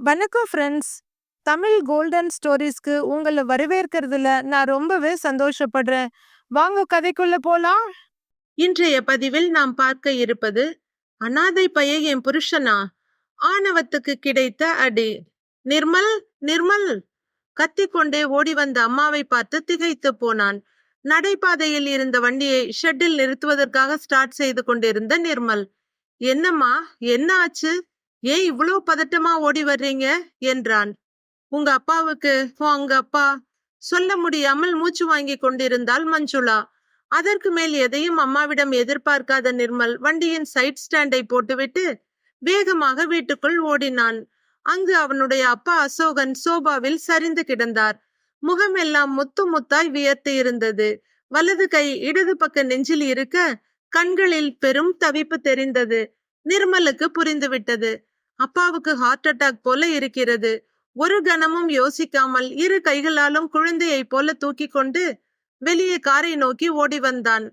வணக்கம் friends Tamil golden ஸ்டோரீஸ்க்கு உங்களை வரவேற்கிறதுல நான் ரொம்பவே சந்தோஷப்படுறேன். வாங்க கதைக்குள்ள போலாம். இன்றைய பதிவில் நாம் பார்க்க இருப்பது அனாதை பைய என் புருஷனா? ஆணவத்துக்கு கிடைத்த அடி. நிர்மல் நிர்மல். கத்திக்கொண்டே ஓடி வந்த அம்மாவை பார்த்து திகைத்து போனான். நடைபாதையில் இருந்த வண்டியை ஷெட்டில் நிறுத்துவதற்காக ஸ்டார்ட் செய்து கொண்டிருந்த நிர்மல் என்னம்மா என்ன ஆச்சு? ஏன் இவ்வளவு பதட்டமா ஓடி வர்றீங்க? என்றான். உங்க அப்பாவுக்கு? உங்க அப்பா. சொல்ல முடியாமல் மூச்சு வாங்கி கொண்டிருந்தாள் மஞ்சுளா. அதற்கு மேல் எதையும் அம்மாவிடம் எதிர்பார்க்காத நிர்மல் வண்டியின் சைட் ஸ்டாண்டை போட்டுவிட்டு வேகமாக வீட்டுக்குள் ஓடினான். அங்கு அவனுடைய அப்பா அசோகன் சோபாவில் சரிந்து கிடந்தார். முகமெல்லாம் முத்து முத்தாய் வியர்த்து இருந்தது. வலது கை இடது பக்க நெஞ்சில் இருக்க கண்களில் பெரும் தவிப்பு தெரிந்தது. நிர்மலுக்கு புரிந்துவிட்டது. அப்பாவுக்கு ஹார்ட் அட்டாக் போல இருக்கிறது. ஒரு கணமும் யோசிக்காமல் இரு கைகளாலும் குழந்தையைப் போல தூக்கி கொண்டு வெளியே காரை நோக்கி ஓடி வந்தான்.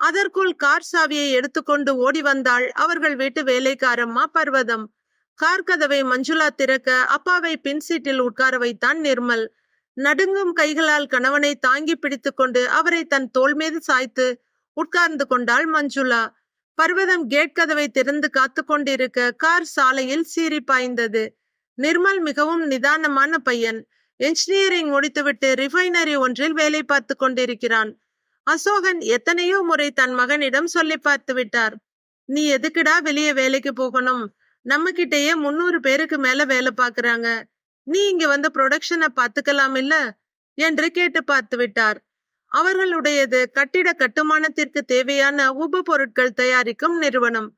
அதற்குள் கார் சாவியை எடுத்துக்கொண்டு ஓடி வந்தாள் அவர்கள் வீட்டு வேலைக்காரம்மா பர்வதம். கார் கதவை மஞ்சுளா திறக்க அப்பாவை பின் சீட்டில் உட்கார வைத்தான் நிர்மல். நடுங்கும் கைகளால் கணவனை தாங்கி பிடித்துக்கொண்டு அவரை தன் தோள் மீது சாய்த்து உட்கார்ந்து கொண்டாள் மஞ்சுளா. பர்வதம் கேட் கதவை திறந்து காத்து கொண்டிருக்க கார் சாலையில் சீறி பாய்ந்தது. நிர்மல் மிகவும் நிதானமான பையன். என்ஜினியரிங் முடித்துவிட்டு ரிஃபைனரி ஒன்றில் வேலை பார்த்து கொண்டிருக்கிறான். அசோகன் எத்தனையோ முறை தன் மகனிடம் சொல்லி பார்த்து விட்டார். நீ எதுக்குடா வெளியே வேலைக்கு போகணும்? நம்ம கிட்டேயே முன்னூறு பேருக்கு மேல வேலை பாக்குறாங்க நீ இங்க வந்து ப்ரொடக்ஷனை பாத்துக்கலாம் இல்ல என்று கேட்டு பார்த்து விட்டார். அவர்களுடையது கட்டிட கட்டுமானத்திற்கு தேவையான உப பொருட்கள் தயாரிக்கும் நிறுவனம்.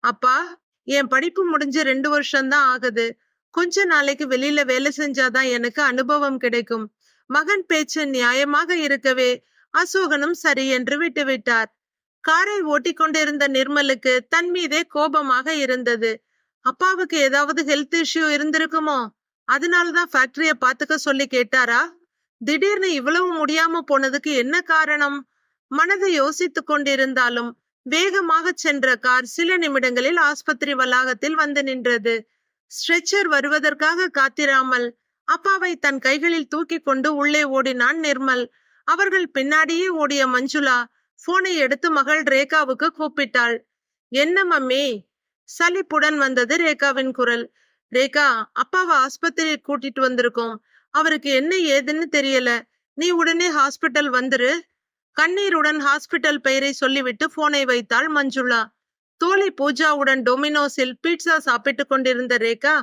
அப்பா என் படிப்பு முடிஞ்சு ரெண்டு வருஷம்தான் ஆகுது. கொஞ்ச நாளைக்கு வெளியில வேலை செஞ்சாதான் எனக்கு அனுபவம் கிடைக்கும். மகன் பேச்சு நியாயமாக இருக்கவே. அசோகனும் சரி என்று விட்டுவிட்டார். காரை ஓட்டிக்கொண்டிருந்த நிர்மலுக்கு தன் மீதே கோபமாக இருந்தது. அப்பாவுக்கு ஏதாவது ஹெல்த் இஷ்யூ இருந்திருக்குமோ? அதனாலதான் ஃபேக்டரிய பாத்துக்க சொல்லி கேட்டாரா? திடீர்னு இவ்வளவு முடியாம போனதுக்கு என்ன காரணம்? மனதை யோசித்துக் கொண்டிருந்தாலும் வேகமாக சென்ற கார் சில நிமிடங்களில் ஆஸ்பத்திரி வளாகத்தில் வந்து நின்றது. ஸ்ட்ரெச்சர் வருவதற்காக காத்திராமல் அப்பாவை தன் கைகளில் தூக்கி கொண்டு உள்ளே ஓடினான் நிர்மல். அவர்கள் பின்னாடியே ஓடிய மஞ்சுளா போனை எடுத்து மகள் ரேகாவுக்கு கூப்பிட்டாள். என்ன மம்மி? சலிப்புடன் வந்தது ரேகாவின் குரல். ரேகா அப்பாவை ஆஸ்பத்திரி கூட்டிட்டு வந்திருக்கோம். அவருக்கு என்ன ஏதுன்னு தெரியல. நீ உடனே ஹாஸ்பிட்டல் வந்துரு. கண்ணீருடன் ஹாஸ்பிட்டல் பெயரை சொல்லிவிட்டு போனை வைத்தாள் மஞ்சுளா. தோழி பூஜாவுடன் டொமினோஸில் பீட்சா சாப்பிட்டுக் கொண்டிருந்த ரேகா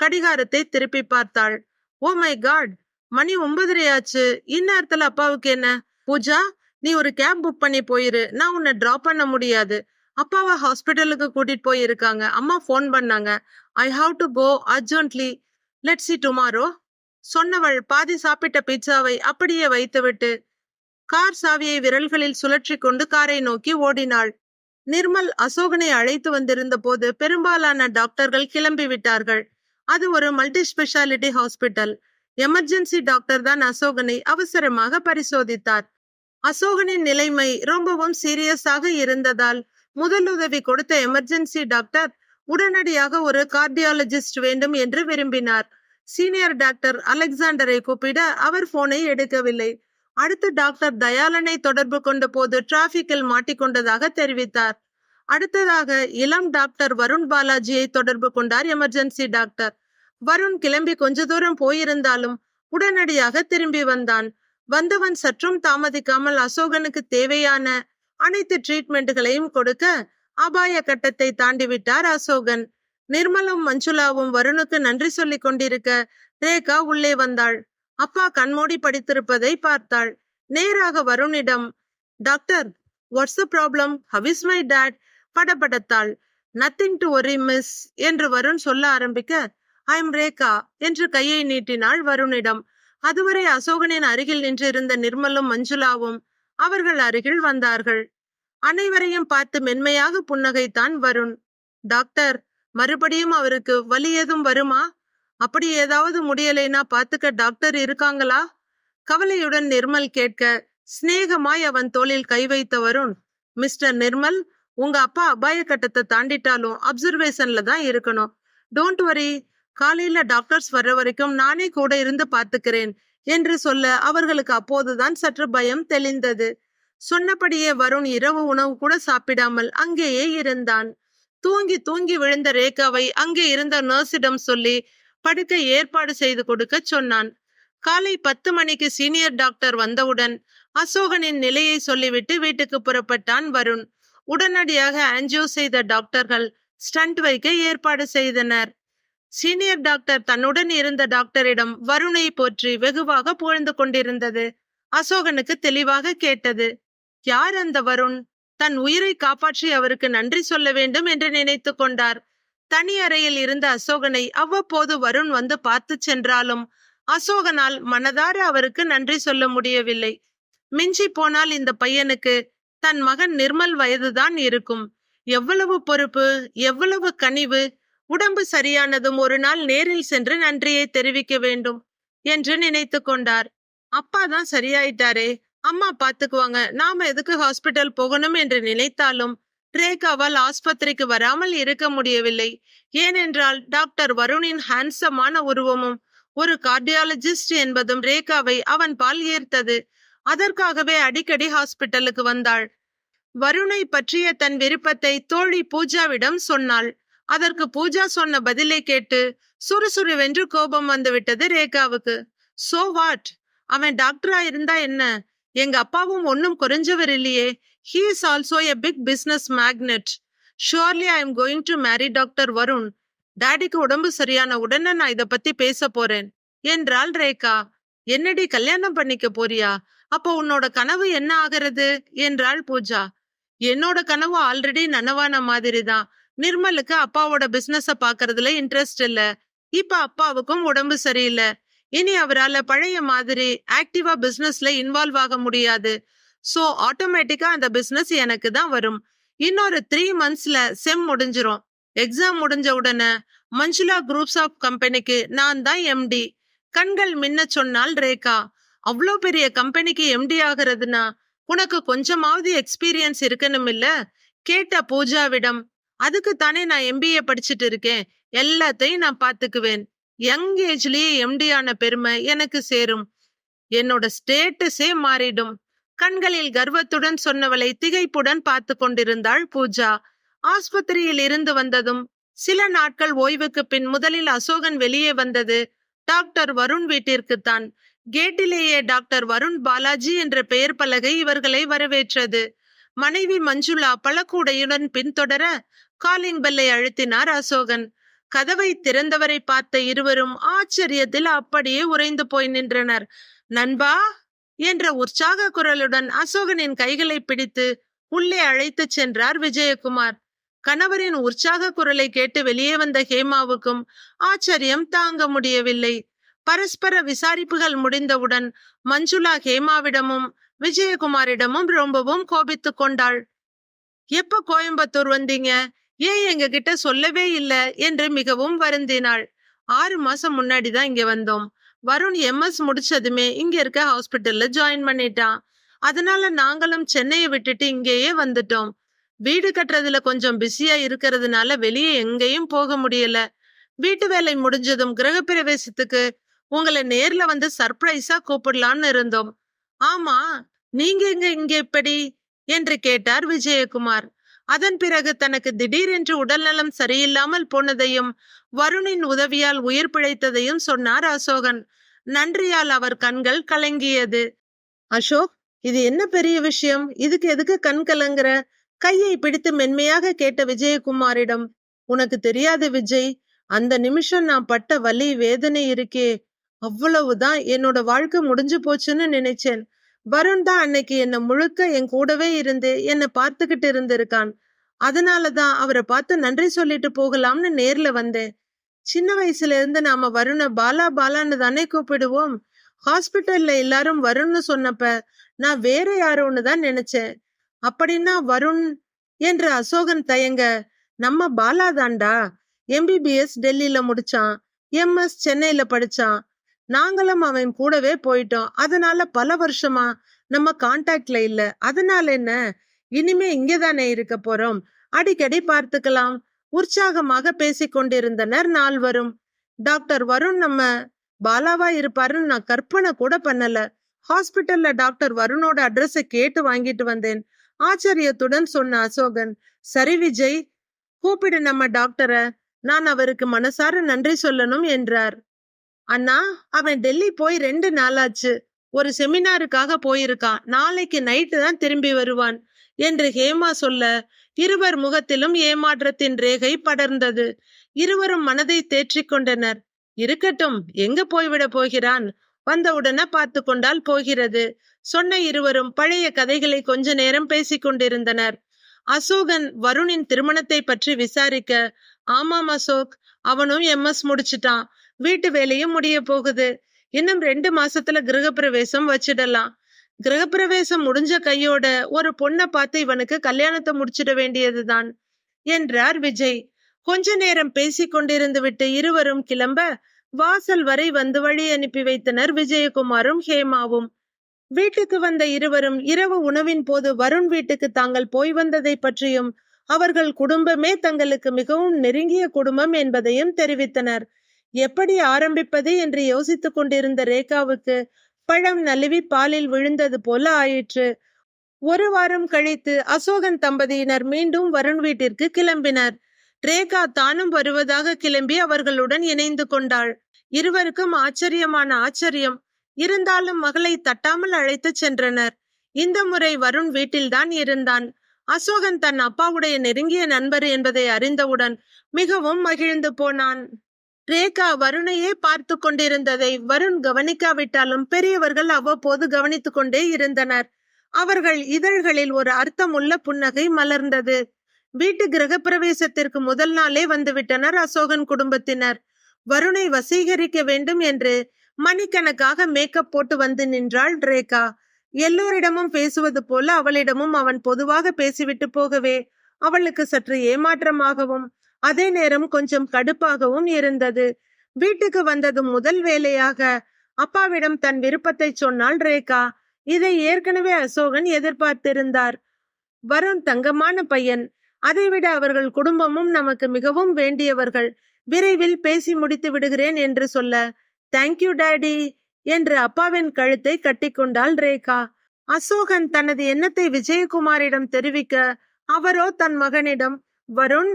கடிகாரத்தை திருப்பி பார்த்தாள். Oh my God! மணி ஒன்பதரை ஆச்சு. இந்நேரத்துல அப்பாவுக்கு என்ன? பூஜா நீ ஒரு கேப் புக் பண்ணி போயிரு. நான் உன்னை டிராப் பண்ண முடியாது. அப்பாவை ஹாஸ்பிட்டலுக்கு கூட்டிட்டு போயிருக்காங்க. அம்மா ஃபோன் பண்ணாங்க. I have to go urgently let see tomorrow சொன்னவள் பாதி சாப்பிட்ட பீட்சாவை அப்படியே வைத்துவிட்டு கார் சாவியை விரல்களில் சுழற்றி கொண்டு காரை நோக்கி ஓடினாள். நிர்மல் அசோகனை அழைத்து வந்திருந்த போது பெரும்பாலான டாக்டர்கள் கிளம்பி விட்டார்கள். அது ஒரு multi speciality hospital. Emergency doctor தான் அசோகனை அவசரமாக பரிசோதித்தார். அசோகனின் நிலைமை ரொம்பவும் சீரியஸாக இருந்ததால் முதலுதவி கொடுத்த எமர்ஜென்சி டாக்டர் உடனடியாக ஒரு கார்டியாலஜிஸ்ட் வேண்டும் என்று விரும்பினார். சீனியர் டாக்டர் அலெக்சாண்டரை கூப்பிட அவர் போனை எடுக்கவில்லை. அடுத்து டாக்டர் தயாளனை தொடர்பு கொண்ட போது டிராபிக்கில் மாட்டிக்கொண்டதாக தெரிவித்தார். அடுத்ததாக இளம் டாக்டர் வருண் பாலாஜியை தொடர்பு கொண்டார் எமர்ஜென்சி டாக்டர். வருண் கிளம்பி கொஞ்ச தூரம் போயிருந்தாலும் உடனடியாக திரும்பி வந்தான். வந்தவன் சற்றும் தாமதிக்காமல் அசோகனுக்கு தேவையான அனைத்து ட்ரீட்மெண்ட்டுகளையும் கொடுக்க அபாய கட்டத்தை தாண்டிவிட்டார் அசோகன். நிர்மலும் மஞ்சுளாவும் வருணுக்கு நன்றி சொல்லிக் கொண்டிருக்க ரேகா உள்ளே வந்தாள். அப்பா கண்மூடி படித்திருப்பதை பார்த்தாள். நேராக வருணிடம் doctor what's the problem? How is my dad? படபடத்தாள். Nothing to worry miss என்று வருண் சொல்ல ஆரம்பிக்க ஐ எம் ரேகா என்று கையை நீட்டினாள் வருணிடம். அதுவரை அசோகனின் அருகில் நின்றிருந்த நிர்மலும் மஞ்சுளாவும் அவர்கள் அருகில் வந்தார்கள். அனைவரையும் பார்த்து மென்மையாக புன்னகைத்தான் வருண். டாக்டர் மறுபடியும் அவருக்கு வலி ஏதும் வருமா? அப்படி ஏதாவது முடியலைன்னா பாத்துக்க டாக்டர் இருக்காங்களா? கவலையுடன் நிர்மல் கேட்க சிநேகமாய் அவன் தோளில் கை வைத்த வருண். மிஸ்டர் நிர்மல் உங்க அப்பா அபாய கட்டத்தை தாண்டிட்டாலும் அப்சர்வேஷன்ல தான் இருக்கணும். Don't worry. காலையில டாக்டர்ஸ் வர்ற வரைக்கும் நானே கூட இருந்து பார்த்துக்கிறேன் என்று சொல்ல அவர்களுக்கு அப்போதுதான் சற்று பயம் தெளிந்தது. சொன்னபடியே வருண் இரவு உணவு கூட சாப்பிடாமல் அங்கேயே இருந்தான். தூங்கி தூங்கி விழுந்த ரேகாவை அங்கே இருந்த நர்ஸிடம் சொல்லி படுக்க ஏற்பாடு செய்து கொடுக்க சொன்னான். காலை பத்து மணிக்கு சீனியர் டாக்டர் வந்தவுடன் அசோகனின் நிலையை சொல்லிவிட்டு வீட்டுக்கு புறப்பட்டான் வருண். உடனடியாக ஆன்ஜியோ செய்த டாக்டர்கள் ஸ்டண்ட் வைக்க ஏற்பாடு செய்தனர். சீனியர் டாக்டர் தன்னுடன் இருந்த டாக்டரிடம் வருணை போற்றி வெகுவாக புகழ்ந்து கொண்டிருந்தது. அசோகனுக்கு தெளிவாக கேட்டது யார் அந்த வருண்? தன் உயிரை காப்பாற்றி அவருக்கு நன்றி சொல்ல வேண்டும் என்று நினைத்து கொண்டார். தனி அறையில் இருந்த அசோகனை அவ்வப்போது வருண் வந்து பார்த்து சென்றாலும் அசோகனால் மனதார அவருக்கு நன்றி சொல்ல முடியவில்லை. மிஞ்சி போனால் இந்த பையனுக்கு தன் மகன் நிர்மல் வயதுதான் இருக்கும். எவ்வளவு பொறுப்பு எவ்வளவு கனிவு உடம்பு சரியானதும் ஒரு நாள் நேரில் சென்று நன்றியை தெரிவிக்க வேண்டும் என்று நினைத்து கொண்டார். அப்பா தான் சரியாயிட்டாரே அம்மா பாத்துக்குவாங்க. நாம எதுக்கு ஹாஸ்பிட்டல் போகணும் என்று நினைத்தாலும் ரேகாவால் ஆஸ்பத்திரிக்கு வராமல் இருக்க முடியவில்லை. ஏனென்றால் டாக்டர் வருணின் ஹேண்ட்ஸமான உருவமும் ஒரு கார்டியாலஜிஸ்ட் என்பதும் ரேகாவை அவன் பால் ஈர்த்தது. அதற்காகவே அடிக்கடி ஹாஸ்பிட்டலுக்கு வந்தாள். வருணை பற்றிய தன் விருப்பத்தை தோழி பூஜாவிடம் சொன்னாள். அதற்கு பூஜா சொன்ன பதிலை கேட்டு சுறுசுறுவென்று கோபம் வந்துவிட்டது ரேகாவுக்கு. சோ வாட் அவன் டாக்டரா இருந்தா என்ன? எங்க அப்பாவும் ஒன்னும் குறைஞ்சவர் இல்லையே. He is also a big business magnate surely I am going to marry doctor Varun டாடிக்கு உடம்பு சரியான உடனே நான் இத பத்தி பேச போறேன். என்றாள் ரேகா. என்னடி கல்யாணம் பண்ணிக்க போறியா? அப்போ உன்னோட கனவு என்ன ஆகிறது? என்றாள் பூஜா. என்னோட கனவு ஆல்ரெடி நனவான மாதிரி தான் நிர்மலுக்கு அப்பாவோட பிசினஸ பாக்குறதுல இன்ட்ரெஸ்ட் இல்ல. இப்ப அப்பாவுக்கும் உடம்பு சரியில்லை. இனி அவரால பழைய மாதிரி ஆக்டிவா பிசினஸ்ல இன்வால்வ் ஆக முடியாது. சோ ஆட்டோமேட்டிக்கா அந்த பிசினஸ் எனக்கு தான் வரும். இன்னொரு த்ரீ மந்த்ஸ்ல செம் முடிஞ்சிரும். எக்ஸாம் முடிஞ்ச உடனே மஞ்சுளா குரூப்ஸ் ஆஃப் கம்பெனிக்கு நான் தான் எம்டி கண்கள் மின்ன சொன்னால் ரேகா அவ்வளோ பெரிய கம்பெனிக்கு எம்டி ஆகிறதுனா உனக்கு கொஞ்சமாவது எக்ஸ்பீரியன்ஸ் இருக்கணும் இல்ல? கேட்ட பூஜாவிடம் அதுக்கு தானே நான் எம்பிஏ படிச்சுட்டு இருக்கேன். எல்லாத்தையும் நான் பாத்துக்குவேன் யங் ஏஜ்லயே எம்டி ஆன பெருமை எனக்கு சேரும். என்னோட ஸ்டேட்டஸே மாறிடும். கண்களில் கர்வத்துடன் சொன்னவளை திகைப்புடன் பார்த்து கொண்டிருந்தாள் பூஜா. ஆஸ்பத்திரியில் இருந்து வந்ததும் சில நாட்கள் ஓய்வுக்கு பின் முதலில் அசோகன் வெளியே வந்தது. டாக்டர் வருண் வீட்டிற்குத்தான் கேட்டிலேயே டாக்டர் வருண் பாலாஜி என்ற பெயர் பலகை இவர்களை வரவேற்றது. மனைவி மஞ்சுளா பழக்கூடையுடன் பின்தொடர காலிங் பெல்லை அழுத்தினார் அசோகன். கதவை திறந்தவரை பார்த்த இருவரும் ஆச்சரியத்தில் அப்படியே உறைந்து போய் நின்றனர். நண்பா! என்ற உற்சாக குரலுடன் அசோகனின் கைகளை பிடித்து உள்ளே அழைத்துச் சென்றார் விஜயகுமார். கணவரின் உற்சாக குரலை கேட்டு வெளியே வந்த ஹேமாவுக்கும் ஆச்சரியம் தாங்க முடியவில்லை. பரஸ்பர விசாரிப்புகள் முடிந்தவுடன் மஞ்சுளா ஹேமாவிடமும் விஜயகுமாரிடமும் ரொம்பவும் கோபித்துக் கொண்டாள். எப்ப கோயம்புத்தூர் வந்தீங்க? ஏன் எங்க கிட்ட சொல்லவே இல்ல? என்று மிகவும் வருந்தினாள். ஆறு மாசம் முன்னாடி தான் இங்க வந்தோம். வருண் எம்எஸ் முடிச்சதுமே இங்க இருக்க ஹாஸ்பிட்டல்ல ஜாயின் பண்ணிட்டான். அதனால நாங்களும் சென்னையை விட்டுட்டு இங்கேயே வந்துட்டோம். வீடு கட்டுறதுல கொஞ்சம் பிஸியா இருக்கிறதுனால வெளியே எங்கேயும் போக முடியல. வீட்டு வேலை முடிஞ்சதும் கிரகப்பிரவேசத்துக்கு உங்களை நேர்ல வந்து சர்ப்ரைஸா கூப்பிடலான்னு இருந்தோம். ஆமா நீங்க எங்க இங்க எப்படி என்று கேட்டார் விஜயகுமார். அதன் பிறகு தனக்கு திடீரென்று உடல்நலம் சரியில்லாமல் போனதையும் வருணின் உதவியால் உயிர் பிழைத்ததையும் சொன்னார் அசோகன். நன்றியால் அவர் கண்கள் கலங்கியது. அசோக் இது என்ன பெரிய விஷயம்? இதுக்கு எதுக்கு கண் கலங்குற? கையை பிடித்து மென்மையாக கேட்ட விஜயகுமாரிடம் உனக்கு தெரியாது விஜய் அந்த நிமிஷம் நான் பட்ட வலி வேதனை இருக்கே. அவ்வளவுதான். என்னோட வாழ்க்கை முடிஞ்சு போச்சுன்னு நினைச்சேன். வருண் தான் அன்னைக்கு என்ன முழுக்க என் கூடவே இருந்து என்னை பார்த்துக்கிட்டு இருந்திருக்கான். அதனாலதான் அவரை பார்த்து நன்றி சொல்லிட்டு போகலாம்னு நேர்ல வந்தேன். சின்ன வயசுல இருந்து நாம வருண பாலா பாலான்னு தானே கூப்பிடுவோம். ஹாஸ்பிட்டல்ல எல்லாரும் வருண்னு சொன்னப்ப நான் வேற யாரோன்னு தான் நினைச்சேன். அப்படின்னா வருண் என்று அசோகன் தயங்க நம்ம பாலா தான்டா. எம்பிபிஎஸ் டெல்லியில முடிச்சான். எம்எஸ் சென்னையில படிச்சான். நாங்களும் அவன் கூடவே போயிட்டோம். அதனால பல வருஷமா நம்ம கான்டாக்ட்ல இல்ல. அதனால என்ன? இனிமே இங்கதானே இருக்க போறோம். அடிக்கடி பார்த்துக்கலாம். உற்சாகமாக பேசிக் கொண்டிருந்தனர். நால்வரும் டாக்டர் வருண் நம்ம பாலாவா இருப்பாருன்னு நான் கற்பனை கூட பண்ணல. ஹாஸ்பிட்டல்ல டாக்டர் வருணோட அட்ரஸை கேட்டு வாங்கிட்டு வந்தேன். ஆச்சரியத்துடன் சொன்ன அசோகன் சரி விஜய் கூப்பிடு நம்ம டாக்டரை. நான் அவருக்கு மனசார நன்றி சொல்லணும் என்றார். அண்ணா அவன் டெல்லி போய் ரெண்டு நாளாச்சு. ஒரு செமினாருக்காக போயிருக்கான். நாளைக்கு நைட்டு தான் திரும்பி வருவான். என்று ஹேமா சொல்ல இருவர் முகத்திலும் ஏமாற்றத்தின் ரேகை படர்ந்தது. இருவரும் மனதை தேற்றிக் கொண்டனர். இருக்கட்டும் எங்க போய்விட போகிறான்? வந்தவுடனே பார்த்து கொண்டால் போகிறது. சொன்ன இருவரும் பழைய கதைகளை கொஞ்ச நேரம் பேசிக் கொண்டிருந்தனர். அசோகன் வருணின் திருமணத்தை பற்றி விசாரிக்க ஆமாம் அசோக் அவனும் எம்எஸ் முடிச்சிட்டான். வீட்டு வேலையும் முடிய போகுது. இன்னும் ரெண்டு மாசத்துல கிரகப்பிரவேசம் வச்சிடலாம். கிரகப்பிரவேசம் முடிஞ்ச கையோட ஒரு பொண்ணை பார்த்து இவனுக்கு கல்யாணத்தை முடிச்சிட வேண்டியதுதான் என்றார் விஜய். கொஞ்ச நேரம் பேசிக் கொண்டிருந்து விட்டு இருவரும் கிளம்ப வாசல் வரை வந்து வழி அனுப்பி வைத்தனர் விஜயகுமாரும் ஹேமாவும். வீட்டுக்கு வந்த இருவரும் இரவு உணவின் போது வருண் வீட்டுக்கு தாங்கள் போய் வந்ததை பற்றியும் அவர்கள் குடும்பமே தங்களுக்கு மிகவும் நெருங்கிய குடும்பம் என்பதையும் தெரிவித்தனர். எப்படி ஆரம்பிப்பது என்று யோசித்துக் கொண்டிருந்த ரேகாவுக்கு பழம் நழுவி பாலில் விழுந்தது போல ஆயிற்று. ஒரு வாரம் கழித்து அசோகன் தம்பதியினர் மீண்டும் வருண் வீட்டிற்கு கிளம்பினர். ரேகா தானும் வருவதாக கிளம்பி அவர்களுடன் இணைந்து கொண்டாள். இருவருக்கும் ஆச்சரியமான ஆச்சரியம். இருந்தாலும் மகளை தட்டாமல் அழைத்து சென்றனர். இந்த முறை வருண் வீட்டில்தான் இருந்தான். அசோகன் தன் அப்பாவுடைய நெருங்கிய நண்பர் என்பதை அறிந்தவுடன் மிகவும் மகிழ்ந்து போனான். ரேகா வருணையே பார்த்து கொண்டிருந்ததை வருண் கவனிக்காவிட்டாலும் பெரியவர்கள் அவ்வப்போது கவனித்துக் கொண்டே இருந்தனர். அவர்கள் இதழ்களில் ஒரு அர்த்தமுள்ள புன்னகை மலர்ந்தது. வீட்டு கிரகப்பிரவேசத்திற்கு முதல் நாளே வந்துவிட்டனர் அசோகன் குடும்பத்தினர். வருணை வசீகரிக்க வேண்டும் என்று மணிக்கணக்காக மேக்கப் போட்டு வந்து நின்றாள் ரேகா. எல்லோரிடமும் பேசுவது போல அவளிடமும் அவன் பொதுவாக பேசிவிட்டு போகவே அவளுக்கு சற்று ஏமாற்றமாகவும் அதே நேரம் கொஞ்சம் கடுப்பாகவும் இருந்தது. வீட்டுக்கு வந்ததும் முதல் வேலையாக அப்பாவிடம் தன் விருப்பத்தை சொன்னாள் ரேகா. இதை ஏற்கனவே அசோகன் எதிர்பார்த்திருந்தார். வருண் தங்கமான பையன். அதைவிட அவர்கள் குடும்பமும் நமக்கு மிகவும் வேண்டியவர்கள். விரைவில் பேசி முடித்து விடுகிறேன் என்று சொல்ல தேங்க்யூ டேடி என்று அப்பாவின் கழுத்தை கட்டிக்கொண்டாள் ரேகா. அசோகன் தனது எண்ணத்தை விஜயகுமாரிடம் தெரிவிக்க அவரோ தன் மகனிடம் வருண்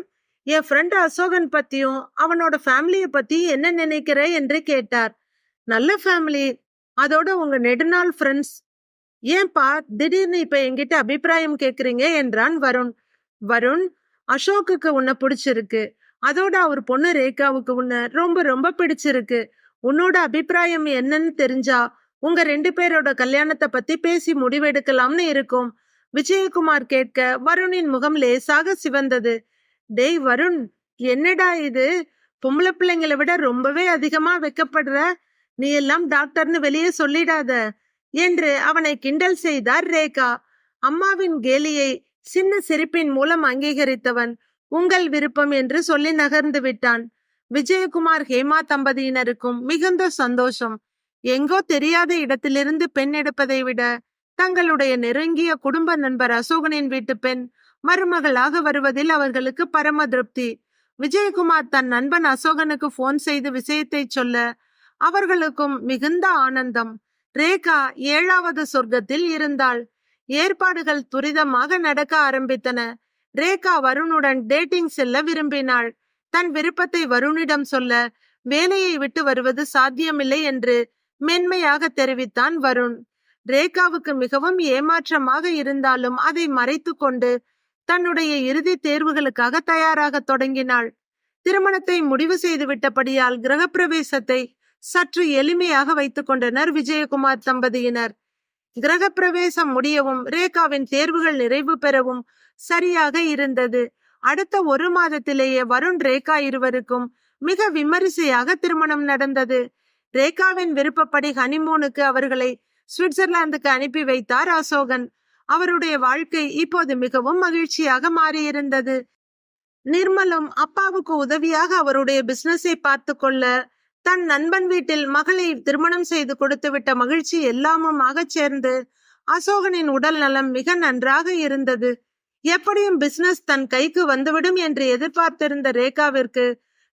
என் ஃப்ரெண்ட் அசோகன் பத்தியும் அவனோட ஃபேமிலியை பத்தி என்ன நினைக்கிற என்று கேட்டார். நல்ல ஃபேமிலி அதோட உங்க நெடுநாள் ஃப்ரெண்ட்ஸ் ஏன்பா திடீர்னு இப்ப என்கிட்ட அபிப்பிராயம் கேக்குறீங்க என்றான் வருண். வருண் அசோக்குக்கு உன்னை பிடிச்சிருக்கு. அதோட அவர் பொண்ணு ரேகாவுக்கு உன்னை ரொம்ப ரொம்ப பிடிச்சிருக்கு. உன்னோட அபிப்பிராயம் என்னன்னு தெரிஞ்சா உங்க ரெண்டு பேரோட கல்யாணத்தை பத்தி பேசி முடிவெடுக்கலாம்னு இருக்கும். விஜயகுமார் கேட்க வருணின் முகம் லேசாக சிவந்தது. டேய் வருண் என்னடா இது? பொம்பளை பிள்ளைங்களை விட ரொம்பவே அதிகமா வெக்கப்படுற? நீ எல்லாம் டாக்டர்னு வெளியே சொல்லிடாத. என்று அவனை கிண்டல் செய்தார் ரேகா. அம்மாவின் கேலியை சின்ன சிரிப்பின் மூலம் அங்கீகரித்தவன் உங்கள் விருப்பம் என்று சொல்லி நகர்ந்து விட்டான். விஜயகுமார் ஹேமா தம்பதியினருக்கும் மிகுந்த சந்தோஷம். எங்கோ தெரியாத இடத்திலிருந்து பெண் எடுப்பதை விட தங்களுடைய நெருங்கிய குடும்ப நண்பர் அசோகனின் வீட்டு பெண் மருமகளாக வருவதில் அவர்களுக்கு பரம திருப்தி. விஜயகுமார் தன் நண்பன் அசோகனுக்கு போன் செய்து விஷயத்தை சொல்ல அவர்களுக்கும் மிகுந்த ஆனந்தம். ரேகா ஏழாவது சொர்க்கத்தில் இருந்தாள். ஏற்பாடுகள் துரிதமாக நடக்க ஆரம்பித்தன. ரேகா வருணுடன் டேட்டிங் செல்ல விரும்பினாள். தன் விருப்பத்தை வருணிடம் சொல்ல வேலையை விட்டு வருவது சாத்தியமில்லை என்று மென்மையாக தெரிவித்தான் வருண். ரேகாவுக்கு மிகவும் ஏமாற்றமாக இருந்தாலும் அதை மறைத்து கொண்டு தன்னுடைய இறுதி தேர்வுகளுக்காக தயாராக தொடங்கினாள். திருமணத்தை முடிவு செய்து விட்டபடியால் கிரகப்பிரவேசத்தை சற்று எளிமையாக வைத்துக் கொண்டனர் விஜயகுமார் தம்பதியினர். கிரகப்பிரவேசம் முடியவும் ரேகாவின் தேர்வுகள் நிறைவு பெறவும் சரியாக இருந்தது. அடுத்த ஒரு மாதத்திலேயே வருண் ரேகா இருவருக்கும் மிக விமரிசையாக திருமணம் நடந்தது. ரேகாவின் விருப்பப்படி ஹனிமூனுக்கு அவர்களை சுவிட்சர்லாந்துக்கு அனுப்பி வைத்தார் அசோகன். அவருடைய வாழ்க்கை இப்போது மிகவும் மகிழ்ச்சியாக மாறியிருந்தது. நிர்மலும் அப்பாவுக்கு உதவியாக அவருடைய பிசினஸை பார்த்து கொள்ள தன் நண்பன் வீட்டில் மகளை திருமணம் செய்து கொடுத்து விட்ட மகிழ்ச்சி எல்லாமுமாக சேர்ந்து அசோகனின் உடல் நலம் மிக நன்றாக இருந்தது. எப்படியும் பிசினஸ் தன் கைக்கு வந்துவிடும் என்று எதிர்பார்த்திருந்த ரேகாவிற்கு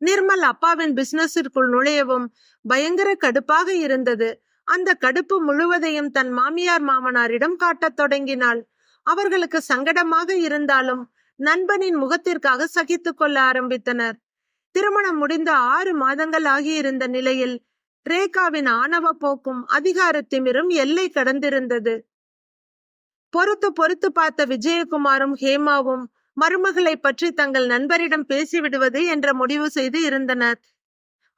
நிர்மல் அப்பாவின் பிசினஸிற்குள் நுழையவும் பயங்கர கடுப்பாக இருந்தது. அந்த கடுப்பு முழுவதையும் தன் மாமியார் மாமனாரிடம் காட்டத் தொடங்கினாள். அவர்களுக்கு சங்கடமாக இருந்தாலும் நண்பனின் முகத்திற்காக சகித்துக் கொள்ள ஆரம்பித்தனர். திருமணம் முடிந்த ஆறு மாதங்கள் ஆகியிருந்த நிலையில் ரேகாவின் ஆணவ போக்கும் அதிகார திமிரும் எல்லை கடந்திருந்தது. பொறுத்து பொறுத்து பார்த்த விஜயகுமாரும் ஹேமாவும் மருமகளை பற்றி தங்கள் நண்பரிடம் பேசிவிடுவது என்ற முடிவு செய்து இருந்தனர்.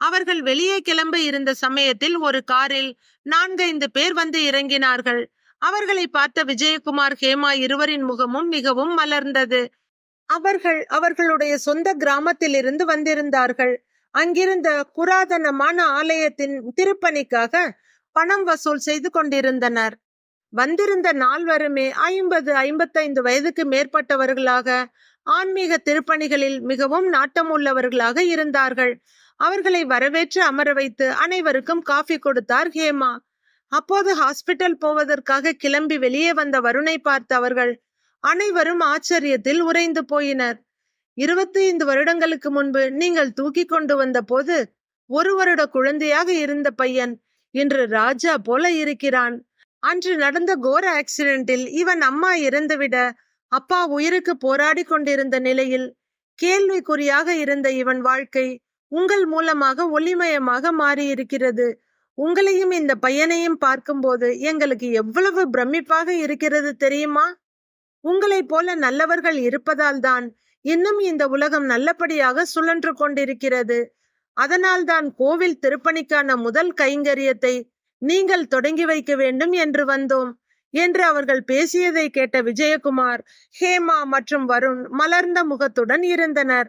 அவர்கள் வெளியே கிளம்ப இருந்த சமயத்தில் ஒரு காரில் நான்கைந்து பேர் வந்து இறங்கினார்கள். அவர்களை பார்த்த விஜயகுமார் ஹேமா இருவரின் முகமும் மிகவும் மலர்ந்தது. அவர்கள் அவர்களுடைய சொந்த கிராமத்தில் இருந்து வந்திருந்தார்கள். அங்கிருந்த புராதனமான ஆலயத்தின் திருப்பணிக்காக பணம் வசூல் செய்து கொண்டிருந்தனர். வந்திருந்த நால்வருமே ஐம்பது ஐம்பத்தைந்து வயதுக்கு மேற்பட்டவர்களாக ஆன்மீக திருப்பணிகளில் மிகவும் நாட்டம் உள்ளவர்களாக இருந்தார்கள். அவர்களை வரவேற்று அமர வைத்து அனைவருக்கும் காஃபி கொடுத்தார் ஹேமா. அப்போது ஹாஸ்பிட்டல் போவதற்காக கிளம்பி வெளியே வந்த வருணை பார்த்த அவர்கள் அனைவரும் ஆச்சரியத்தில் உறைந்து போயினர். இருபத்தி ஐந்து வருடங்களுக்கு முன்பு நீங்கள் தூக்கி கொண்டு வந்த போது ஒரு வருட குழந்தையாக இருந்த பையன் இன்று ராஜா போல இருக்கிறான். அன்று நடந்த கோர ஆக்சிடென்ட்டில் இவன் அம்மா இறந்துவிட அப்பா உயிருக்கு போராடி கொண்டிருந்த நிலையில் கேள்விக்குறியாக இருந்த இவன் வாழ்க்கை உங்கள் மூலமாக ஒளிமயமாக மாறியிருக்கிறது. உங்களையும் இந்த பையனையும் பார்க்கும்போது எங்களுக்கு எவ்வளவு பிரமிப்பாக இருக்கிறது தெரியுமா? உங்களைப் போல நல்லவர்கள் இருப்பதால் தான் இன்னும் இந்த உலகம் நல்லபடியாக சுழன்று கொண்டிருக்கிறது. அதனால்தான் கோவில் திருப்பணிக்கான முதல் கைங்கரியத்தை நீங்கள் தொடங்கி வைக்க வேண்டும் என்று வந்தோம். என்று அவர்கள் பேசியதை கேட்ட விஜயகுமார் ஹேமா மற்றும் வருண் மலர்ந்த முகத்துடன் இருந்தனர்.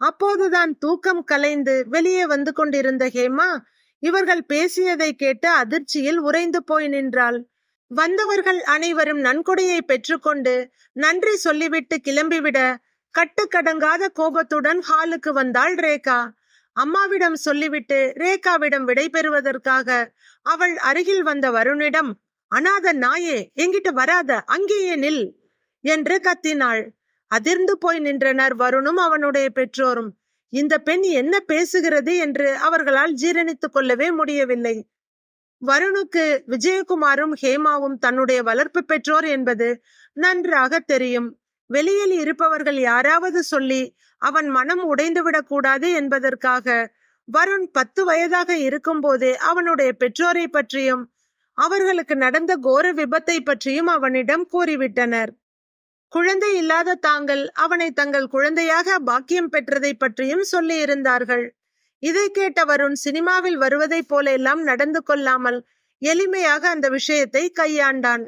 அப்போதுதான் தூக்கம் கலைந்து வெளியே வந்து கொண்டிருந்த ஹேமா இவர்கள் பேசியதை கேட்டு அதிர்ச்சியில் உறைந்து போய் நின்றாள். வந்தவர்கள் அனைவரும் நன்கொடையை பெற்றுக்கொண்டு நன்றி சொல்லிவிட்டு கிளம்பிவிட கட்டுக்கடங்காத கோபத்துடன் ஹாலுக்கு வந்தாள் ரேகா. அம்மாவிடம் சொல்லிவிட்டு ரேகாவிடம் விடை பெறுவதற்காக அவள் அருகில் வந்த வருணிடம் அனாத நாயே எங்கிட்ட வராத அங்கேயே நில் என்று கத்தினாள். அதிர்ந்து போய் நின்றனர் வருணும் அவனுடைய பெற்றோரும். இந்த பெண் என்ன பேசுகிறது என்று அவர்களால் ஜீரணித்துக் கொள்ளவே முடியவில்லை. வருணுக்கு விஜயகுமாரும் ஹேமாவும் தன்னுடைய வளர்ப்பு பெற்றோர் என்பது நன்றாக தெரியும். வெளியில் இருப்பவர்கள் யாராவது சொல்லி அவன் மனம் உடைந்துவிடக் கூடாது என்பதற்காக வருண் பத்து வயதாக இருக்கும்போதே அவனுடைய பெற்றோரை பற்றியும் அவர்களுக்கு நடந்த கோர விபத்தை பற்றியும் அவனிடம் கூறிவிட்டனர். குழந்தை இல்லாத தாங்கள் அவனை தங்கள் குழந்தையாக பாக்கியம் பெற்றதை பற்றியும் சொல்லியிருந்தார்கள். இதை கேட்ட வருண் சினிமாவில் வருவதைப் போல எல்லாம் நடந்து கொள்ளாமல் எளிமையாக அந்த விஷயத்தை கையாண்டான்.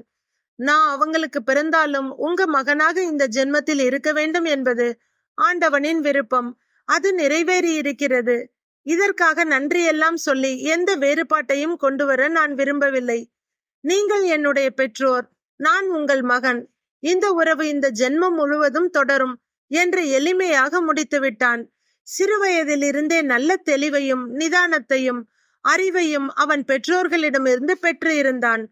நான் அவங்களுக்கு பிறந்தாலும் உங்க மகனாக இந்த ஜென்மத்தில் இருக்க வேண்டும் என்பது ஆண்டவனின் விருப்பம். அது நிறைவேறி இருக்கிறது இதற்காக நன்றியெல்லாம் சொல்லி எந்த வேறுபாட்டையும் கொண்டு வர நான் விரும்பவில்லை. நீங்கள் என்னுடைய பெற்றோர். நான் உங்கள் மகன். இந்த உறவு இந்த ஜென்மம் முழுவதும் தொடரும் என்று எளிமையாக முடித்து விட்டான். சிறுவயதிலிருந்தே நல்ல தெளிவையும் நிதானத்தையும் அறிவையும் அவன் பெற்றோர்களிடமிருந்து பெற்று இருந்தான்.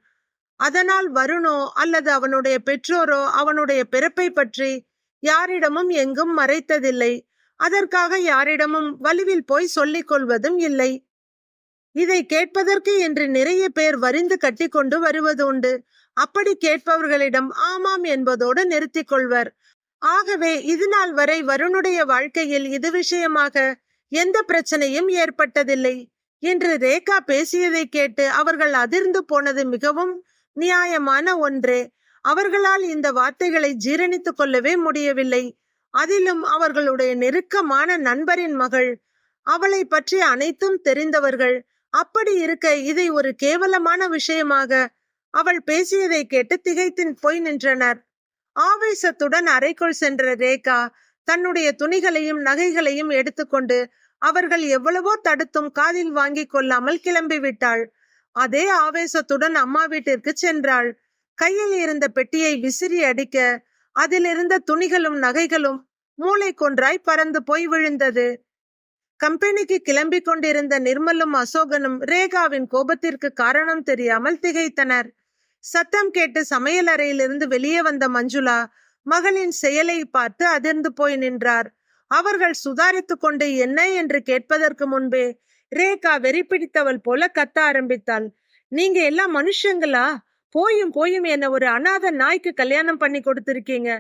அதனால் வருணோ அல்லது அவனுடைய பெற்றோரோ அவனுடைய பிறப்பை பற்றி யாரிடமும் எங்கும் மறைத்ததில்லை. அதற்காக யாரிடமும் வலுவில் போய் சொல்லிக் கொள்வதும் இல்லை. இதை கேட்பதற்கு என்று நிறைய பேர் வரிந்து கட்டிக்கொண்டு வருவது உண்டு. அப்படி கேட்பவர்களிடம் ஆமாம் என்பதோடு நிறுத்திக் கொள்வர். ஆகவே இது நாள் வரை வருணுடைய வாழ்க்கையில் இது விஷயமாக எந்த பிரச்சனையும் ஏற்பட்டதில்லை. என்று ரேகா பேசியதை கேட்டு அவர்கள் அதிர்ந்து போனது மிகவும் நியாயமான ஒன்றே. அவர்களால் இந்த வார்த்தைகளை ஜீரணித்துக் கொள்ளவே முடியவில்லை. அதிலும் அவர்களுடைய நெருக்கமான நண்பரின் மகள் அவளை பற்றி அனைத்தும் தெரிந்தவர்கள் அப்படி இருக்க இதை ஒரு கேவலமான விஷயமாக அவள் பேசியதை கேட்டு திகைத்து போய் நின்றனர். ஆவேசத்துடன் அறைக்குள் சென்ற ரேகா தன்னுடைய துணிகளையும் நகைகளையும் எடுத்துக்கொண்டு அவர்கள் எவ்வளவோ தடுத்தும் காதில் வாங்கிக் கொள்ளாமல் கிளம்பிவிட்டாள் அதே ஆவேசத்துடன் அம்மா வீட்டிற்கு சென்றாள். கையில் இருந்த பெட்டியை விசிறி அடிக்க அதில் இருந்த துணிகளும் நகைகளும் மூளை கொன்றாய் பறந்து போய் விழுந்தது. கம்பெனிக்கு கிளம்பி கொண்டிருந்த நிர்மலும் அசோகனும் ரேகாவின் கோபத்திற்கு காரணம் தெரியாமல் திகைத்தனர். சத்தம் கேட்டு சமையல் அறையிலிருந்து வெளியே வந்த மஞ்சுளா மகளின் செயலை பார்த்து அதிர்ந்து போய் நின்றார். அவர்கள் சுதாரித்துக் கொண்டு என்ன என்று கேட்பதற்கு முன்பே ரேகா வெறி பிடித்தவள் போல கத்த ஆரம்பித்தாள். நீங்க எல்லாம் மனுஷங்களா? போயும் போயும் என்ன ஒரு அநாத நாய்க்கு கல்யாணம் பண்ணி கொடுத்திருக்கீங்க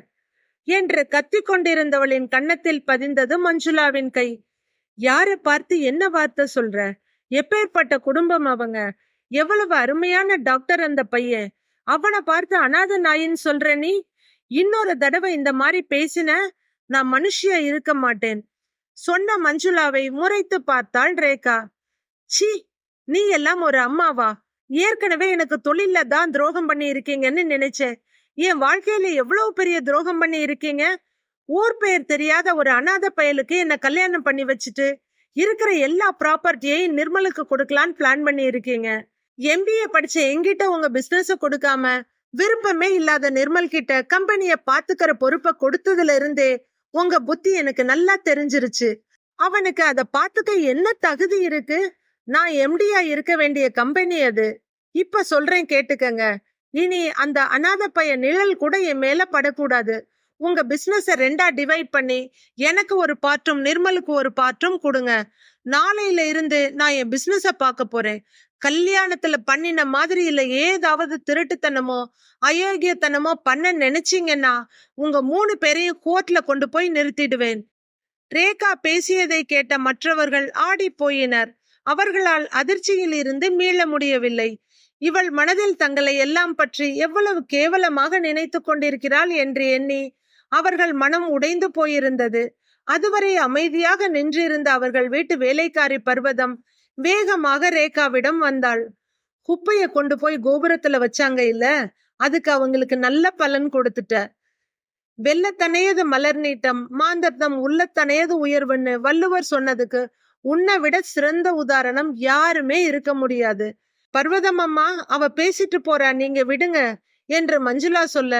என்று கத்திக் கொண்டிருந்தவளின் கன்னத்தில் பதிந்தது மஞ்சுளாவின் கை. யாரை பார்த்து என்ன வார்த்தை சொல்ற? எப்பேற்பட்ட குடும்பம் அவங்க? எவ்வளவு அருமையான டாக்டர் அந்த பையன். அவனை பார்த்து அனாத நாயின்னு சொல்ற நீ? இன்னொரு தடவை இந்த மாதிரி பேசின நான் மனுஷியா இருக்க மாட்டேன். சொன்ன மஞ்சுளாவை முறைத்து பார்த்தாள் ரேகா. சி நீ எல்லாம் ஒரு அம்மாவா? ஏற்கனவே எனக்கு தொழில்ல தான் துரோகம் பண்ணி இருக்கீங்கன்னு நினைச்சேன். என் வாழ்க்கையில எவ்வளவு பெரிய துரோகம் பண்ணி இருக்கீங்க ஊர் பெயர் தெரியாத ஒரு அனாத பயலுக்கு என்ன கல்யாணம் பண்ணி வச்சுட்டு இருக்கிற எல்லா ப்ராப்பர்ட்டியையும் நிர்மலுக்கு கொடுக்கலான்னு பிளான் பண்ணி இருக்கீங்க எம்பிஏ படிச்ச எங்கிட்ட உங்க பிசினஸ கொடுக்காம விருப்பமே இல்லாத நிர்மல் கிட்ட கம்பெனிய பாத்துக்கிற பொறுப்பை கொடுத்ததுல இருந்தே உங்க புத்தி எனக்கு நல்லா தெரிஞ்சிருச்சு. அவனுக்கு அத பாத்துக்க என்ன தகுதி இருக்கு? நான் எம்டியா இருக்க வேண்டிய கம்பெனி அது. இப்ப சொல்றேன் கேட்டுக்கங்க. இனி அந்த அனாத பைய நிழல் கூட என் மேல படக்கூடாது. உங்க பிசினஸ ரெண்டா டிவைட் பண்ணி எனக்கு ஒரு பார்ட்டும் நிர்மலுக்கு ஒரு பார்ட்டும் கொடுங்க. நாளையில இருந்து நான் என் பிசினஸ பார்க்க போறேன். கல்யாணத்துல பண்ணின மாதிரி இல்ல ஏதாவது திருட்டுத்தனமோ அயோக்கியத்தனமோ பண்ண நினைச்சீங்கன்னா உங்க மூணு பேரையும் கோர்ட்ல கொண்டு போய் நிறுத்திடுவேன். ரேகா பேசியதை கேட்ட மற்றவர்கள் ஆடி போயினர். அவர்களால் அதிர்ச்சியில் இருந்து மீள முடியவில்லை. இவள் மனதில் தங்களை எல்லாம் பற்றி எவ்வளவு கேவலமாக நினைத்து கொண்டிருக்கிறாள் என்று எண்ணி அவர்கள் மனம் உடைந்து போயிருந்தது. அதுவரை அமைதியாக நின்றிருந்த அவர்கள் வீட்டு வேலைக்காரி பர்வதம் வேகமாக ரேகாவிடம் வந்தாள். குப்பைய கொண்டு போய் கோபுரத்துல வச்சாங்க இல்ல? அதுக்கு அவங்களுக்கு நல்ல பலன் கொடுத்துட்ட. வெள்ளத்தனையது மலர் நீட்டம் மாந்தர்தம் உள்ளத்தனையது உயர்வுன்னு வள்ளுவர் சொன்னதுக்கு உன்னை விட சிறந்த உதாரணம் யாருமே இருக்க முடியாது. பர்வதமம்மா அவ பேசிட்டு போறா நீங்க விடுங்க என்று மஞ்சுளா சொல்ல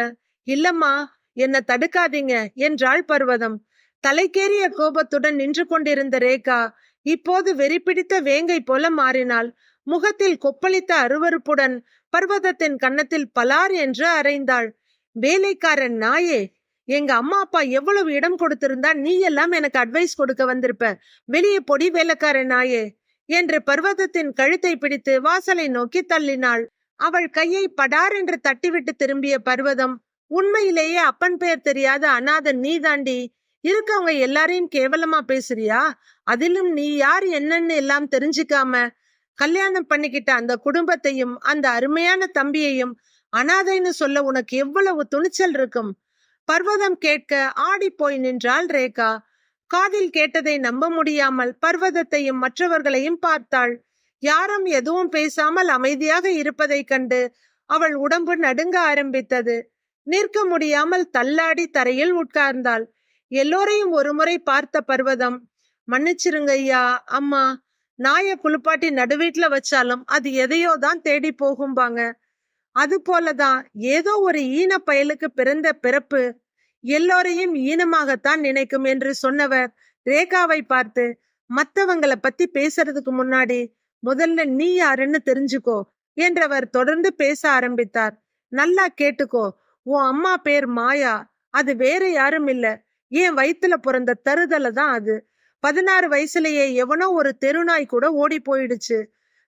இல்லம்மா என்ன தடுக்காதீங்க என்றாள் பர்வதம். தலைக்கேறிய கோபத்துடன் நின்று கொண்டிருந்த ரேகா இப்போது வெறி பிடித்த வேங்கை போல மாறினாள். முகத்தில் கொப்பளித்த அருவருப்புடன் பர்வதத்தின் கன்னத்தில் பலார் என்று அறைந்தாள். வேலைக்காரன் நாயே எங்க அம்மா அப்பா எவ்வளவு இடம் கொடுத்திருந்தா நீ எல்லாம் எனக்கு அட்வைஸ் கொடுக்க வந்திருப்ப. வெளியே பொடி வேலைக்காரன் நாயே என்று பர்வதத்தின் கழுத்தை பிடித்து வாசலை நோக்கி தள்ளினாள். அவள் கையை படார் என்று தட்டிவிட்டு திரும்பிய பர்வதம் உண்மையிலேயே அப்பன் பெயர் தெரியாத அநாதன் நீதாண்டி. இருக்கவங்க எல்லாரையும் கேவலமா பேசுறியா? அதிலும் நீ யார் என்னன்னு எல்லாம் தெரிஞ்சுக்காம கல்யாணம் பண்ணிக்கிட்ட அந்த குடும்பத்தையும் அந்த அருமையான தம்பியையும் அனாதைன்னு சொல்ல உனக்கு எவ்வளவு துணிச்சல் இருக்கும்? பர்வதம் கேட்க ஆடி போய் நின்றாள் ரேகா. காதில் கேட்டதை நம்ப முடியாமல் பர்வதத்தையும் மற்றவர்களையும் பார்த்தாள். யாரும் எதுவும் பேசாமல் அமைதியாக இருப்பதைக் கண்டு அவள் உடம்பு நடுங்க ஆரம்பித்தது. நிற்க முடியாமல் தள்ளாடி தரையில் உட்கார்ந்தாள். எல்லோரையும் ஒருமுறை பார்த்த பர்வதம். மன்னிச்சிருங்க ஐயா அம்மா நாய குளிப்பாட்டி நடுவீட்டுல வச்சாலும் அது எதையோ தான் தேடி போகும்பாங்க. அது போலதான் ஏதோ ஒரு ஈன பயலுக்கு பிறந்த பிறப்பு எல்லோரையும் ஈனமாகத்தான் நினைக்கும் என்று சொன்னவர் ரேகாவை பார்த்து மத்தவங்கள பத்தி பேசுறதுக்கு முன்னாடி முதல்ல நீ யாருன்னு தெரிஞ்சுக்கோ என்றவர் தொடர்ந்து பேச ஆரம்பித்தார். நல்லா கேட்டுக்கோ உன் அம்மா பேர் மாயா அது வேற யாரும் இல்ல. என் வயித்துல பிறந்த தருதலை தான் அது? பதினாறு வயசுலயே எவனோ ஒரு தெருநாய் கூட ஓடி போயிடுச்சு.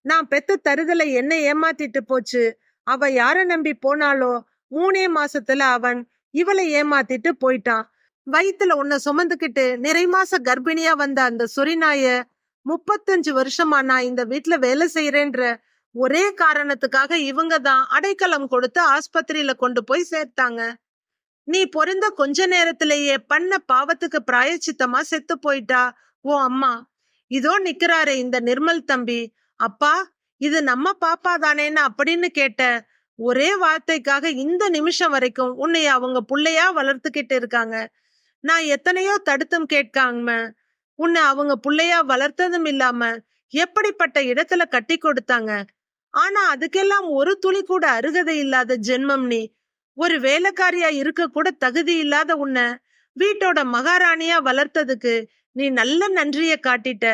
நான் பெத்த தருதலை என்ன ஏமாத்திட்டு போச்சு? அவ யார நம்பி போனாலோ மூணே மாசத்துல அவன் இவளை ஏமாத்திட்டு போயிட்டான். வயித்துல உன்னை சுமந்துக்கிட்டு நிறை மாச கர்ப்பிணியா வந்த அந்த சொரிநாய முப்பத்தஞ்சு வருஷமா நான் இந்த வீட்ல வேலை செய்யறேன்ற ஒரே காரணத்துக்காக இவங்க தான் அடைக்கலம் கொடுத்து ஆஸ்பத்திரியில கொண்டு போய் சேர்த்தாங்க. நீ பொறந்த கொஞ்ச நேரத்திலேயே பண்ண பாவத்துக்கு பிராயச்சித்தமா செத்து போயிட்டா? ஓ அம்மா இதோ நிக்கிறாரே இந்த நிர்மல் தம்பி. அப்பா இது நம்ம பாப்பா தானேன்னு அப்படின்னு கேட்ட ஒரே வார்த்தைக்காக இந்த நிமிஷம் வரைக்கும் உன்னை அவங்க புள்ளையா வளர்த்துக்கிட்டு இருக்காங்க. நான் எத்தனையோ தடுத்தும் கேட்காங்க உன்னை அவங்க புள்ளையா வளர்த்ததும் இல்லாம எப்படிப்பட்ட இடத்துல கட்டி கொடுத்தாங்க? ஆனா அதுக்கெல்லாம் ஒரு துளி கூட அருகதை இல்லாத ஜென்மம் நீ. ஒரு வேலைக்காரியா இருக்க கூட தகுதி இல்லாத உன்னை வீட்டோட மகாராணியா வளர்த்ததுக்கு நீ நல்ல நன்றிய காட்டிட்ட.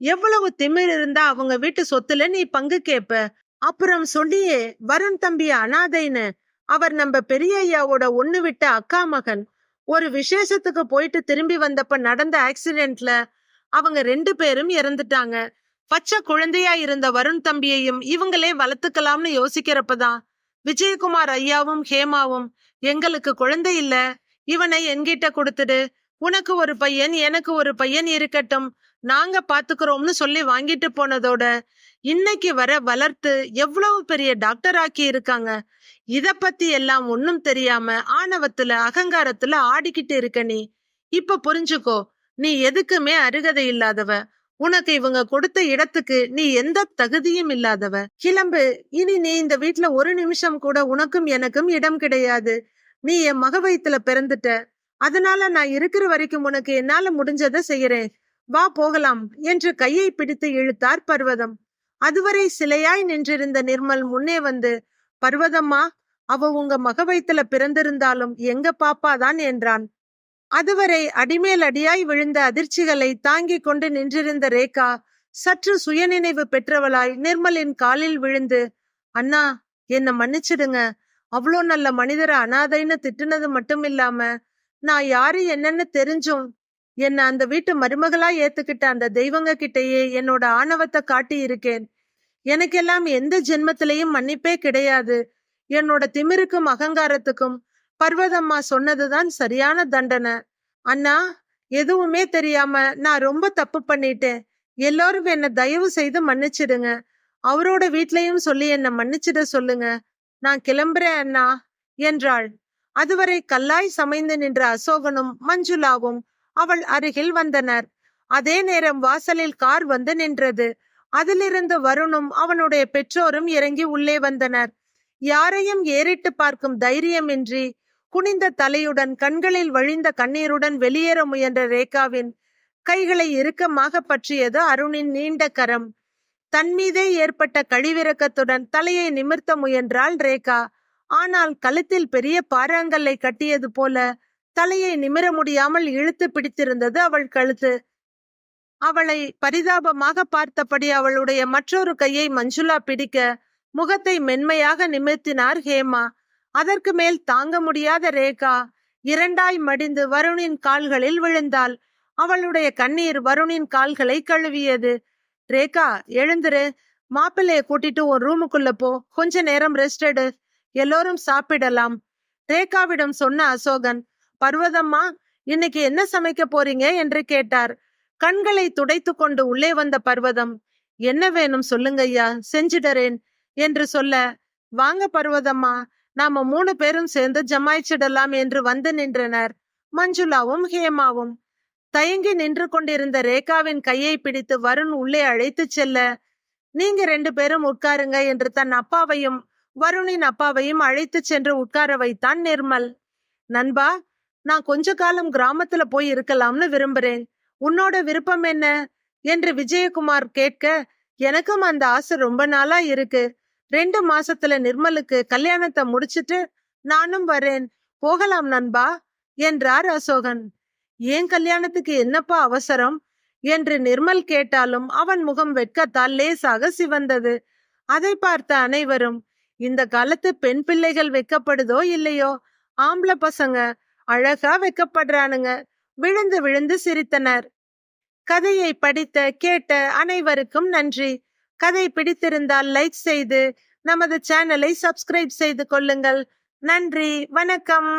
எவ்வளவு திமிர் இருந்தா அவங்க வீட்டு சொத்துல நீ பங்கு கேப்ப. அப்புறம் சொல்லியே வருண் தம்பி அனாதைன்னு. அவர் நம்ம பெரிய ஐயாவோட ஒண்ணு விட்ட அக்கா மகன். ஒரு விசேஷத்துக்கு போயிட்டு திரும்பி வந்தப்ப நடந்த ஆக்சிடென்ட்ல அவங்க ரெண்டு பேரும் இறந்துட்டாங்க. பச்சை குழந்தையா இருந்த வருண் தம்பியையும் இவங்களே வளர்த்துக்கலாம்னு யோசிக்கிறப்பதான் விஜயகுமார் ஐயாவும் ஹேமாவும் எங்களுக்கு குழந்தை இல்ல. இவனை என்கிட்ட கொடுத்துடு. உனக்கு ஒரு பையன் எனக்கு ஒரு பையன் இருக்கட்டும். நாங்க பாத்துக்கிறோம்னு சொல்லி வாங்கிட்டு போனதோட இன்னைக்கு வர வளர்த்து எவ்வளவு பெரிய டாக்டர் ஆக்கி இருக்காங்க. இத பத்தி எல்லாம் ஒன்னும் தெரியாம ஆணவத்துல அகங்காரத்துல ஆடிக்கிட்டு இருக்க நீ. இப்ப புரிஞ்சுக்கோ. நீ எதுக்குமே அருகதை இல்லாதவ. உனக்கு இவங்க கொடுத்த இடத்துக்கு நீ எந்த தகுதியும் இல்லாதவ. கிளம்பு. இனி நீ இந்த வீட்டுல ஒரு நிமிஷம் கூட உனக்கும் எனக்கும் இடம் கிடையாது. நீ என் மக வயித்துல பிறந்துட்ட. அதனால நான் இருக்கிற வரைக்கும் உனக்கு என்னால முடிஞ்சதை செய்யறேன். வா போகலாம் என்று கையை பிடித்து இழுத்தார் பர்வதம். அதுவரை சிலையாய் நின்றிருந்த நிர்மல் முன்னே வந்து பர்வதம்மா அவ உங்க மக வயித்துல பிறந்திருந்தாலும் எங்க பாப்பாதான் என்றான். அதுவரை அடிமேல் அடியாய் விழுந்த அதிர்ச்சிகளை தாங்கிக் கொண்டு நின்றிருந்த ரேகா சற்று சுயநினைவு பெற்றவளாய் நிர்மலின் காலில் விழுந்து அண்ணா என்ன மன்னிச்சிடுங்க. அவ்வளோ நல்ல மனிதரை அனாதைன்னு திட்டுனது மட்டும் இல்லாம நான் யாரு என்னன்னு தெரிஞ்சும் என்ன அந்த வீட்டு மருமகளா ஏத்துக்கிட்ட அந்த தெய்வங்க கிட்டயே என்னோட ஆணவத்தை காட்டி இருக்கேன். எனக்கெல்லாம் எந்த ஜென்மத்திலையும் மன்னிப்பே கிடையாது. என்னோட திமிருக்கும் அகங்காரத்துக்கும் பர்வதம்மா சொன்னதுதான் சரியான தண்டனை. அண்ணா எதுவுமே தெரியாம நான் ரொம்ப தப்பு பண்ணிட்டேன். எல்லாரும் என்ன தயவு செய்து மன்னிச்சிடுங்க. அவரோட வீட்லயும் சொல்லி என்ன மன்னிச்சிட சொல்லுங்க. நான் கிளம்புறேன் அண்ணா என்றாள். அதுவரை கல்லாய் சமைந்து நின்ற அசோகனும் மஞ்சுளாவும் அவள் அருகில் வந்தனர். அதே நேரம் வாசலில் கார் வந்து நின்றது. அதிலிருந்து வருணும் அவனுடைய பெற்றோரும் இறங்கி உள்ளே வந்தனர். யாரையும் ஏறிட்டு பார்க்கும் தைரியமின்றி குனிந்த தலையுடன் கண்களில் வழிந்த கண்ணீருடன் வெளியேற முயன்ற ரேகாவின் கைகளை இறுக்கமாக பற்றியது அருணின் நீண்ட கரம். தன்மீதே ஏற்பட்ட கழிவிறக்கத்துடன் தலையை நிமிர்த்த முயன்றாள் ரேகா. ஆனால் கழுத்தில் பெரிய பாறாங்கல்லை கட்டியது போல தலையை நிமிர முடியாமல் இழுத்து பிடித்திருந்தது அவள் கழுத்து. அவளை பரிதாபமாக பார்த்தபடி அவளுடைய மற்றொரு கையை மஞ்சுளா பிடிக்க முகத்தை மென்மையாக நிமிர்த்தினார் ஹேமா. அதற்கு மேல் தாங்க முடியாத ரேகா இரண்டாய் மடிந்து வருணின் கால்களில் விழுந்தாள். அவளுடைய கண்ணீர் வருணின் கால்களை கழுவியது. ரேகா எழுந்துரு. மாப்பிள்ளைய கூட்டிட்டு ஒரு ரூமுக்குள்ள போ. கொஞ்ச நேரம் ரெஸ்ட் எடு. எல்லோரும் சாப்பிடலாம். ரேகாவிடம் சொன்ன அசோகன் பர்வதம்மா இன்னைக்கு என்ன சமைக்க போறீங்க? என்று கேட்டார். கண்களை துடைத்து கொண்டு உள்ளே வந்த பர்வதம் என்ன வேணும் சொல்லுங்க ஐயா செஞ்சிடறேன் என்று சொல்ல வாங்க பர்வதம்மா நாம மூணு பேரும் சேர்ந்து ஜமாய்ச்சிடலாம் என்று வந்து நின்றனர். மஞ்சுளாவும் ஹேமாவும் தயங்கி நின்று கொண்டிருந்த ரேகாவின் கையை பிடித்து வருண் உள்ளே அழைத்து செல்ல நீங்க ரெண்டு பேரும் உட்காருங்க என்று தன் அப்பாவையும் வருணின் அப்பாவையும் அழைத்து சென்று உட்கார வைத்தான் நிர்மல். நண்பா நான் கொஞ்ச காலம் கிராமத்துல போய் இருக்கலாம்னு விரும்புறேன். உன்னோட விருப்பம் என்ன? என்று விஜயகுமார் கேட்க எனக்கும் அந்த ஆசை ரொம்ப நாளா இருக்கு. ரெண்டு மாசத்துல நிர்மலுக்கு கல்யாணத்தை முடிச்சிட்டு நானும் வரேன். போகலாம் நண்பா என்றார் அசோகன். ஏன் கல்யாணத்துக்கு என்னப்பா அவசரம்? என்று நிர்மல் கேட்டாலும் அவன் முகம் வெட்கத்தால் லேசாக சிவந்தது. அதை பார்த்த அனைவரும் இந்த காலத்து பெண் பிள்ளைகள் வெக்கப்படுதோ இல்லையோ? ஆம்பளை பசங்க அழகா வெக்கப்படுறானுங்க. விழுந்து விழுந்து சிரித்தனர். கதையை படித்த கேட்ட அனைவருக்கும் நன்றி. கதை பிடித்திருந்தால் லைக் செய்து நமது சேனலை சப்ஸ்கிரைப் செய்து கொள்ளுங்கள். நன்றி வணக்கம்.